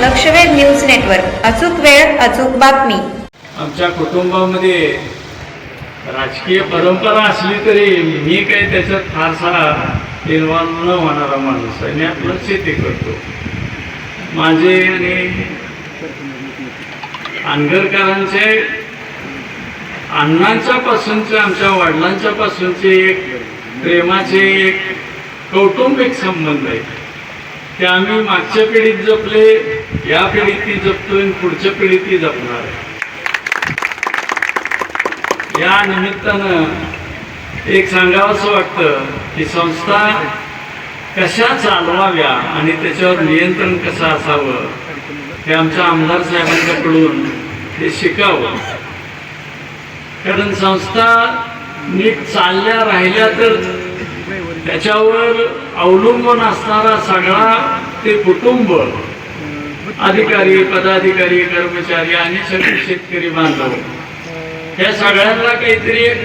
लक्षवेध news network. अचूक वेळ अचूक बातमी. आमच्या कुटुंबामध्ये राजकीय परंपरा असली तरी मी काही त्याच्यात फारसा इन्व्हॉल्व न होणारा माणूस आहे. मी आपलं शेती करतो. माझे आणि आंगरकरांचे अण्णांच्या पासूनचे आमच्या वडिलांच्या पासूनचे एक प्रेमाचे एक कौटुंबिक संबंध आहे. ते आम्ही मागच्या पिढीत जपले या पिढीत ती जपतोय आणि पुढच्या पिढीत ती जपणार आहे. या निमित्तानं एक सांगावंसं वाटतं की संस्था कशा चालवाव्या आणि त्याच्यावर नियंत्रण कसं असावं हे आमच्या आमदार साहेबांच्याकडून हे शिकावं. कारण संस्था नीट चालल्या राहिल्या तर त्याच्यावर अवलंबून असणारा सगळा ते कुटुंब अधिकारी पदाधिकारी कर्मचारी आणि सगळे शेतकरी बांधव. या सगळ्यांना काहीतरी एक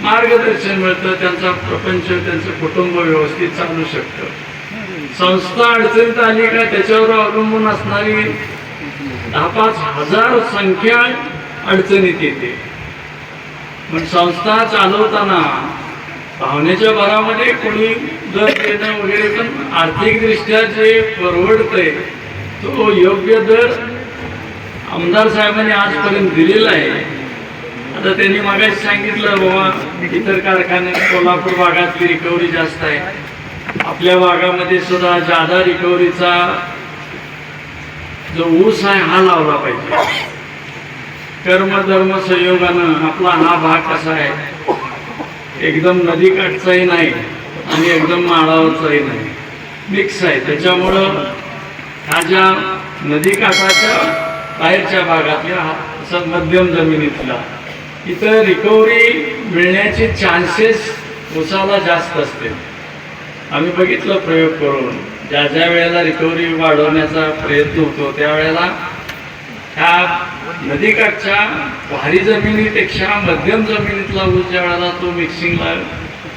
मार्गदर्शन मिळतं त्यांचा प्रपंच त्यांचं कुटुंब व्यवस्थित चालू शकतं. संस्था अडचणीत आली का त्याच्यावर अवलंबून असणारी दहा पाच हजार संख्या अडचणीत येते. पण संस्था चालवताना पाहुण्याच्या भरामध्ये कोणी दर देणं वगैरे पण आर्थिकदृष्ट्या जे परवडतंय तो योग्य दर आमदार साहेबांनी आजपर्यंत दिलेला आहे. आता त्यांनी मागाशी सांगितलं बाबा इतर कारखाने कोल्हापूर भागातली रिकव्हरी जास्त आहे. आपल्या भागामध्ये सुद्धा जादा रिकव्हरीचा जो ऊस आहे हा लावला पाहिजे. कर्म धर्म संयोगानं आपला हा भाग कसा आहे एकदम नदीकाठचाही नाही आणि एकदम माळावरचाही नाही. मिक्स आहे. त्याच्यामुळं हा ज्या नदीकाठाच्या बाहेरच्या भागातल्या हा मध्यम जमिनीतला इथं रिकव्हरी मिळण्याचे चान्सेस उसाला जास्त असते. आम्ही बघितलं प्रयोग करून ज्या ज्या वेळेला रिकव्हरी वाढवण्याचा प्रयत्न होतो त्यावेळेला ह्या नदीकाठच्या भारी जमिनीपेक्षा मध्यम जमिनीतला ऊस ज्या वेळेला तो मिक्सिंगला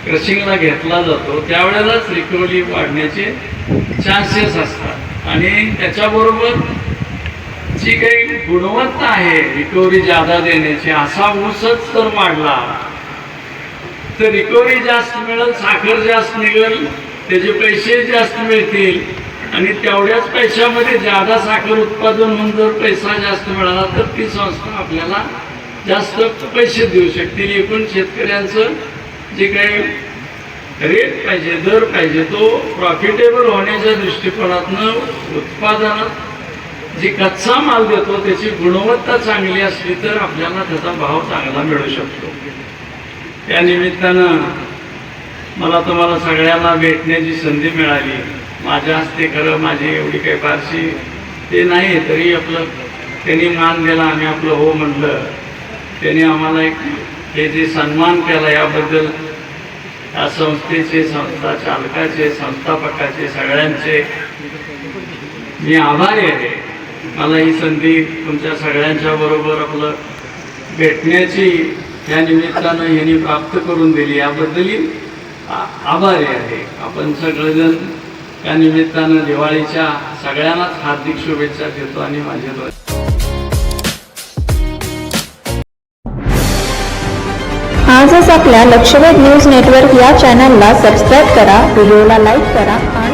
क्रशिंगला घेतला जातो त्यावेळेलाच रिकव्हरी वाढण्याचे चान्सेस असतात. आणि त्याच्याबरोबर जी काही गुणवत्ता आहे रिकव्हरी जादा देण्याची असा ऊसच जर वाढला. तर रिकव्हरी जास्त मिळेल साखर जास्त निघेल त्याचे पैसे जास्त मिळतील. आणि तेवढ्याच पैशामध्ये जादा साखर उत्पादन म्हणून जर पैसा जास्त मिळाला तर ती संस्था आपल्याला जास्त पैसे देऊ शकतील एकूण शेतकऱ्यांचं जे काही रेट पाहिजे दर पाहिजे तो प्रॉफिटेबल होण्याच्या दृष्टिकोनातनं उत्पादनात जी कच्चा माल देतो त्याची गुणवत्ता चांगली असली तर आपल्याला त्याचा भाव चांगला मिळू शकतो. त्या निमित्तानं मला तुम्हाला सगळ्यांना भेटण्याची संधी मिळाली. माझ्या हस्ते खरं माझी एवढी काही फारशी ते नाही तरी आपलं त्यांनी मान दिला आम्ही आपलं हो म्हणलं त्यांनी आम्हाला एक हे जे सन्मान केला याबद्दल या संस्थेचे संस्था चालकाचे संस्थापकाचे सगळ्यांचे मी आभारी आहे. मला ही संधी तुमच्या सगळ्यांच्या बरोबर आपलं भेटण्याची या निमित्तानं यांनी प्राप्त करून दिली. याबद्दलही आ- आभारी आहे. आपण सगळेजण या निमित्तानं दिवाळीच्या सगळ्यांनाच हार्दिक शुभेच्छा देतो आणि माझे आजच आपल्या लक्षवेध न्यूज नेटवर्क या चॅनलला सबस्क्राईब करा व्हिडिओला लाईक करा आणि